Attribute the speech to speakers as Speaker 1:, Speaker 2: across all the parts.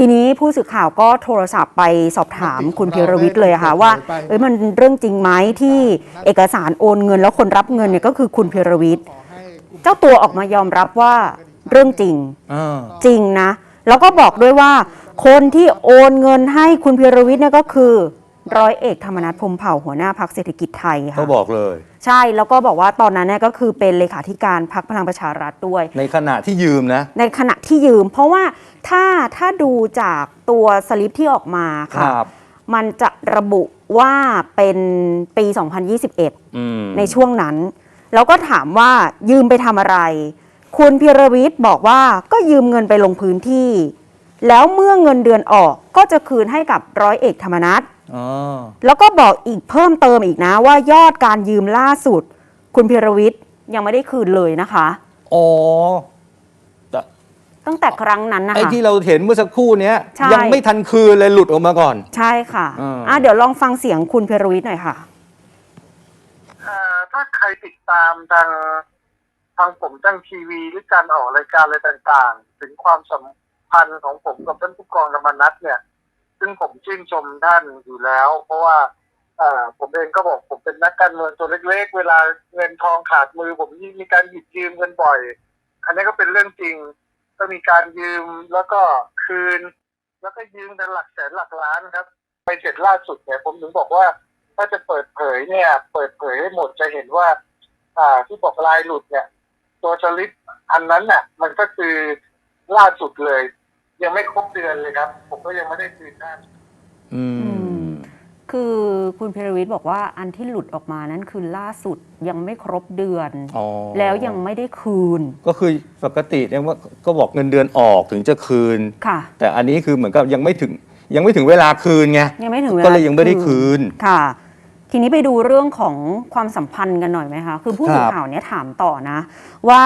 Speaker 1: ทีนี้ผู้สื่อข่าวก็โทรศัพท์ไปสอบถามคุณพีรวิทย์เลยอะค่ะว่าเอ้ยมันเรื่องจริงไหมที่เอกสารโอนเงินแล้วคนรับเงินเนี่ยก็คือคุณพีรวิทย์เจ้าตัวออกมายอมรับว่าเรื่องจริง
Speaker 2: อ่า
Speaker 1: จริงนะ แล้วก็บอกด้วยว่า คนที่โอนเงินให้คุณพีรวิทย์เนี่ยก็คือ ร้อยเอกธรรมนัฐพรหมเผ่าหัวหน้าพักเศรษฐกิจไทย
Speaker 2: เขา
Speaker 1: ค่ะ
Speaker 2: บอกเลย
Speaker 1: ใช่แล้วก็บอกว่าตอนนั้นเนี่ยก็คือเป็นเลขาธิการพักพลังประชารัฐด้วย
Speaker 2: ในขณะที่ยืมนะ
Speaker 1: ในขณะที่ยืม เพราะว่าถ้าถ้าดูจากตัวสลิปที่ออกมา
Speaker 2: ค
Speaker 1: ค่ะ
Speaker 2: รับ
Speaker 1: มันจะระบุว่าเป็นปี 2021
Speaker 2: อืม
Speaker 1: ในช่วงนั้น แล้วก็ถามว่ายืมไปทำอะไร คุณพิรวิทย์บอกว่าก็ยืมเงินไปลงพื้นที่ แล้วเมื่อเงินเดือนออกก็จะคืนให้กับร้อยเอกธรรมนัฐ
Speaker 2: อ๋อ
Speaker 1: แล้วก็บอกอีกเพิ่มเติมอีกนะว่ายอดการยืมล่าสุด คุณพิรวิทย์ยังไม่ได้คืนเลยนะคะ
Speaker 2: อ๋อแต่
Speaker 1: ตั้งแต่ครั้งนั้นนะ
Speaker 2: ไอ้
Speaker 1: คะ
Speaker 2: ที่เราเห็นเมื่อสักครู่เนี้ย
Speaker 1: ใช่
Speaker 2: ยังไม่ทันคืนเลยหลุดออกมาก่อน
Speaker 1: ใช่ค่ะ
Speaker 2: อ่า
Speaker 1: อะเดี๋ยวลองฟังเสียงคุณพิรวิทย์หน่อยค่ะ
Speaker 3: เอ่อถ้าใครติดตามทางทางผมทางทีวีหรือการออกรายการอะไรต่างๆ ถึงความสัม พันธ์ของผมกับท่านผู้กองธรรมนัฐเนี่ย ซึ่งผมชื่นชมท่านอยู่แล้ว เพราะว่าเอ่อผมเองก็บอกผมเป็นนักการเมืองตัวเล็ก ๆ เวลาเงินทองขาดมือ ผมมีการหยิบยืมเงินบ่อย อันนี้ก็เป็นเรื่องจริง ก็มีการยืมแล้วก็คืน แล้วก็ยืมกันหลักแสนหลักล้านครับ ไปเสร็จล่าสุดเนี่ยผมถึงบอกว่าถ้าจะเปิดเผยเนี่ย เปิดเผยให้หมดจะเห็นว่า อ่าที่บอกลายหลุดเนี่ย ตัวสลิปอันนั้นน่ะ มันก็คือล่าสุดเลย ยังไม่ครบเดือนเลยครับ ผมก็ยังไม่ได้คืนท่าน
Speaker 2: อืม
Speaker 1: คือคุณพิรวิทย์บอกว่าอันที่หลุดออกมานั้นคือล่าสุดยังไม่ครบเดือน
Speaker 2: อ๋อ
Speaker 1: แล้วยังไม่ได้คืน
Speaker 2: ก็คือปกติเนี่ยว่าก็บอกเงินเดือนออกถึงจะคืน
Speaker 1: ค่ะ
Speaker 2: แต่อันนี้คือเหมือนกับยังไม่ถึงยังไม่ถึงเวลาคืนไง
Speaker 1: ยังไม่ถึงเวลา
Speaker 2: ก็เลยยังไม่ได้คืน
Speaker 1: ค่ะ ทีนี้ไปดูเรื่องของความสัมพันธ์กันหน่อยไหมคะ คือผู้สื่อ
Speaker 2: ครับ
Speaker 1: ข่าวเนี่ยถามต่อนะ ว่า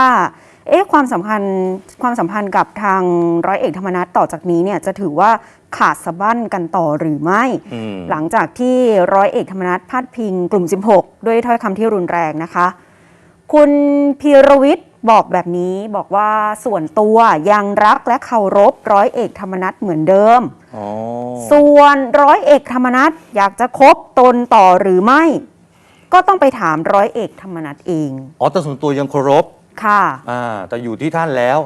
Speaker 1: เอ๊ะความสัมพันธ์ความสัมพันธ์กับทางร้อยเอกธรรมนัฐต่อจากนี้เนี่ยจะถือว่าขาดสะบั้นกันต่อหรือไม่
Speaker 2: อืม
Speaker 1: หลังจากที่ร้อยเอกธรรมนัฐพาดพิงกลุ่ม 16 ด้วยถ้อยคำที่รุนแรงนะคะ คุณพีรวิทย์ บอกแบบนี้บอกว่าส่วนตัวยังรักและเคารพร้อยเอกธรรมนัฐเหมือนเดิม
Speaker 2: อ๋อ
Speaker 1: ส่วนร้อยเอกธรรมนัฐอยากจะคบตนต่อหรือไม่ ก็ต้องไปถามร้อยเอกธรรมนัฐเอง
Speaker 2: อ๋อแต่ส่วนตัวยังเคารพ
Speaker 1: ค่ะ
Speaker 2: อ่าแต่อยู่ที่ท่านแล้ว